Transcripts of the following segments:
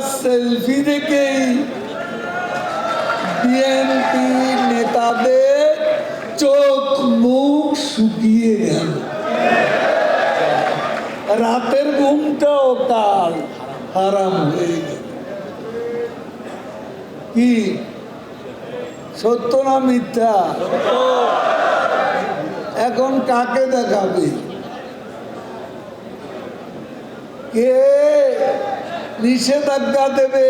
Selfie দেখেই BNP নেতাদের চোখ মুখ শুকিয়ে গেল। রাতের ঘুমটাও হারাম হয়ে গেল। কি? সত্য না মিথ্যা? এখন কাকে দেখাবে? কে নিষেধাজ্ঞা দেবে।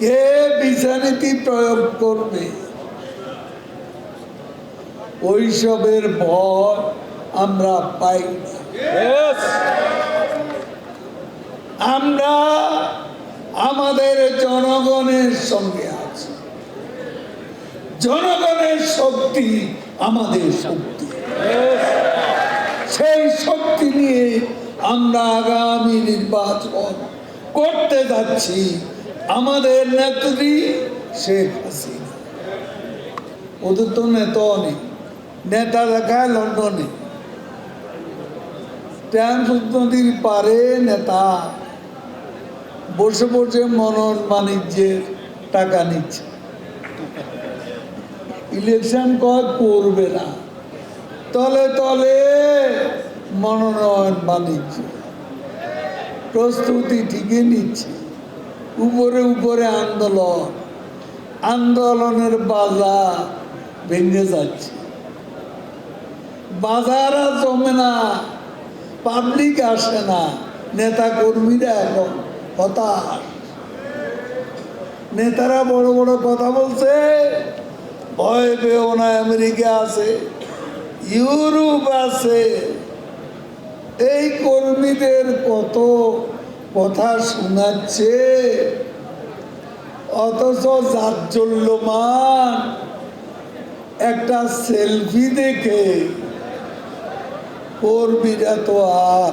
কে বিচারনীতি প্রয়োগ করবে? ওইসবের ভয় আমরা পাই আমরা আমাদের জনগণের সঙ্গে আছি। জনগণের শক্তি আমাদের শক্তি। সেই শক্তি নিয়ে আমরা আগামী নির্বাচন করতে যাচ্ছি। আমাদের নেত্রী শেখ হাসিনা। ওদের তো নেতা নেই, নেতা দেখায় লন্ডনে। নদীর পারে নেতা। বসে বসে মনন বাণিজ্যের টাকা নিচ্ছে। ইলেকশন কয় করবে না। তলে তলে মনোনয়ন বাণিজ্য প্রস্তুতি ঠিকই নিচ্ছে। উপরে উপরে আন্দোলন। আন্দোলনের বাজার ভেঙে যাচ্ছে। বাজার আর জমে না। পাবলিক আসে না। নেতা কর্মীরা এখন হতাশ। নেতারা বড় বড় কথা বলছে, ভয় পেও না, আমেরিকা আছে, ইউরোপ আছে। এই কর্মীদের কত কথা শোনাচ্ছে। অথচ জাজ্জল্যমান একটা সেলফি দেখে কর্মীরা তো আর